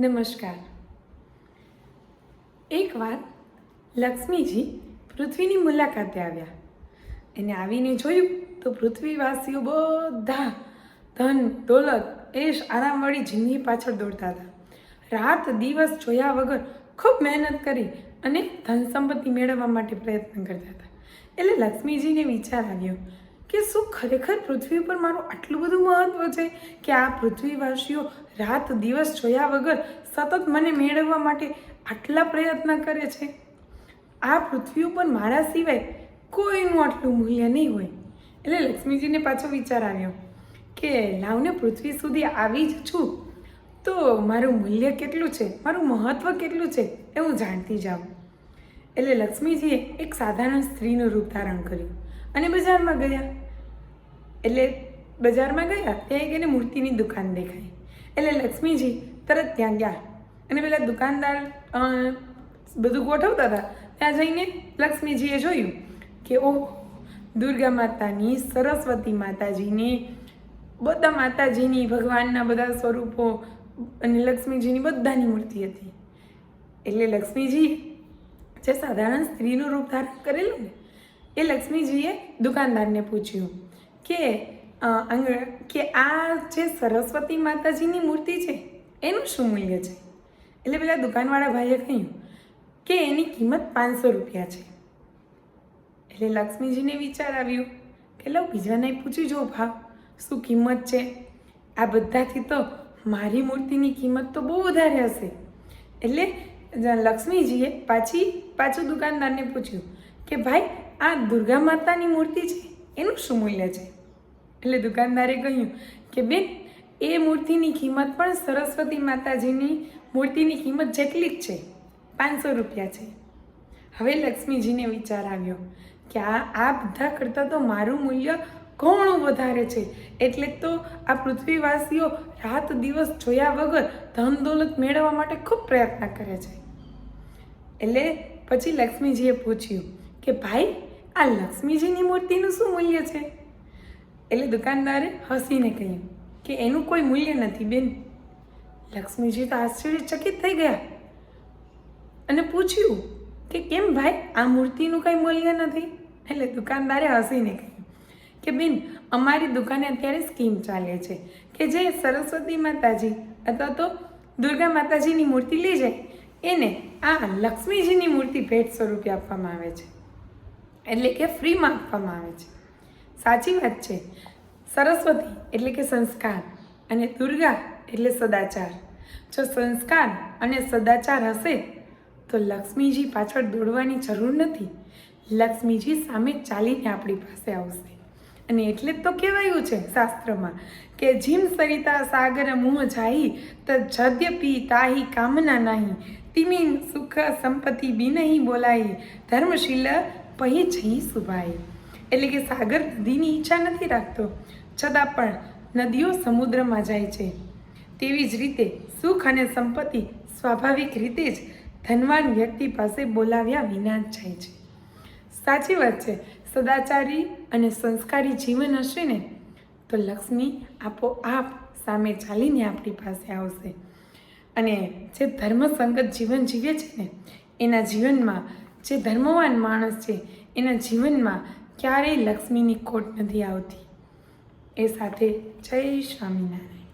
નમસ્કાર. એકવાર લક્ષ્મીજી પૃથ્વીની મુલાકાતે આવ્યા. એને આવીને જોયું તો પૃથ્વીવાસીઓ બધા ધન, દોલત, એશ, આરામવાળી જિંદગી પાછળ દોડતા હતા. રાત દિવસ જોયા વગર ખૂબ મહેનત કરી અને ધન સંપત્તિ મેળવવા માટે પ્રયત્ન કરતા હતા. એટલે લક્ષ્મીજીને વિચાર આવ્યો કે શું ખરેખર પૃથ્વી ઉપર મારું આટલું બધું મહત્વ છે કે આ પૃથ્વીવાસીઓ રાત દિવસ જોયા વગર સતત મને મેળવવા માટે આટલા પ્રયત્ન કરે છે? આ પૃથ્વી ઉપર મારા સિવાય કોઈનું આટલું મૂલ્ય નહીં હોય. એટલે લક્ષ્મીજીને પાછો વિચાર આવ્યો કે લાવને પૃથ્વી સુધી આવી જ છું તો મારું મૂલ્ય કેટલું છે? મારું મહત્વ કેટલું છે? એ હું જાણતી જાઉં એટલે લક્ષ્મીજીએ એક સાધારણ સ્ત્રીનું રૂપ ધારણ કર્યું. અને બજારમાં ગયા. એટલે બજારમાં ગયા, ત્યાં એને મૂર્તિની દુકાન દેખાઈ. એટલે લક્ષ્મીજી તરત ત્યાં ગયા. અને પેલા દુકાનદાર બધું ગોઠવતા હતા. ત્યાં જઈને લક્ષ્મીજીએ જોયું કે, ઓહ, દુર્ગા માતાની સરસ્વતી માતાજીની બધા માતાજીની ભગવાનના બધા સ્વરૂપો અને લક્ષ્મીજીની બધાની મૂર્તિ હતી. એટલે લક્ષ્મીજી જે સાધારણ સ્ત્રીનું રૂપ ધારણ કરેલું ને એ લક્ષ્મીજીએ દુકાનદારને પૂછ્યું કે કે આ જે સરસ્વતી માતાજીની મૂર્તિ છે, એનું શું મૂલ્ય છે? એટલે પેલા દુકાનવાળા ભાઈએ કહ્યું કે એની કિંમત પાંચસો રૂપિયા છે. એટલે લક્ષ્મીજીને વિચાર આવ્યો કે લો બીજાને પૂછી જો ભાવ, શું કિંમત છે? આ બધાથી તો મારી મૂર્તિની કિંમત તો બહુ વધારે હશે. એટલે લક્ષ્મીજીએ પાછી, પાછું દુકાનદારને પૂછ્યું કે ભાઈ આ દુર્ગા માતાની મૂર્તિ છે, એનું શું મૂલ્ય છે? એટલે દુકાનદારે કહ્યું કે, બેન, એ મૂર્તિની કિંમત પણ સરસ્વતી માતાજીની મૂર્તિની કિંમત જેટલી જ છે, પાંચસો રૂપિયા છે. હવે લક્ષ્મીજીને વિચાર આવ્યો કે આ આ બધા કરતાં તો મારું મૂલ્ય ઘણું વધારે છે. એટલે તો આ પૃથ્વીવાસીઓ રાત દિવસ જોયા વગર ધન દોલત મેળવવા માટે ખૂબ પ્રયત્ન કરે છે. એટલે પછી લક્ષ્મીજીએ પૂછ્યું કે, ભાઈ આ લક્ષ્મીજીની મૂર્તિનું શું મૂલ્ય છે? એટલે દુકાનદારે હસીને કહ્યું કે એનું કોઈ મૂલ્ય નથી બેન. લક્ષ્મીજી તો આશ્ચર્યચકિત થઈ ગયા અને પૂછ્યું કે કેમ ભાઈ આ મૂર્તિનું કંઈ મૂલ્ય નથી? એટલે દુકાનદારે હસીને કહ્યું કે બેન, અમારી દુકાને અત્યારે સ્કીમ ચાલે છે કે જે સરસ્વતી માતાજી અથવા તો દુર્ગા માતાજીની મૂર્તિ લઈ જાય એને આ લક્ષ્મીજીની મૂર્તિ ભેટ સ્વરૂપે આપવામાં આવે છે. એટલે કે ફ્રીમાં આપવામાં આવે છે. સાચી વાત છે. સરસ્વતી એટલે કે સંસ્કાર અને દુર્ગા એટલે સદાચાર. જો સંસ્કાર અને સદાચાર હશે, તો લક્ષ્મીજી પાછળ દોડવાની જરૂર નથી. લક્ષ્મીજી સામે ચાલીને આપણી પાસે આવશે. અને એટલે જ તો કહેવાયું છે શાસ્ત્રમાં કે જીમ સરિતા સાગર મુહ જાહી, ત જદ્યપી તાહી કામના નાહી. તિમિન સુખ સંપત્તિ બિનહી બોલાઈ ધર્મશીલ પહી જઈ સુભાઈ. એટલે કે સાગર નદીની ઈચ્છા નથી રાખતો. છતાં પણ નદીઓ સમુદ્રમાં જાય છે. તેવી જ રીતે સુખ અને સંપત્તિ સ્વાભાવિક રીતે જ ધનવાન વ્યક્તિ પાસે બોલાવ્યા વિના જ જાય છે. સાચી વાત છે, સદાચારી અને સંસ્કારી જીવન હશે ને, તો લક્ષ્મી આપોઆપ સામે ચાલીને આપણી પાસે આવશે. અને જે ધર્મસંગત જીવન જીવે છે ને, એના જીવનમાં જે ધર્મવાન માણસ છે, એના જીવનમાં ક્યારેય લક્ષ્મીની ખોટ નથી આવતી. એ સાથે જય સ્વામિનારાયણ.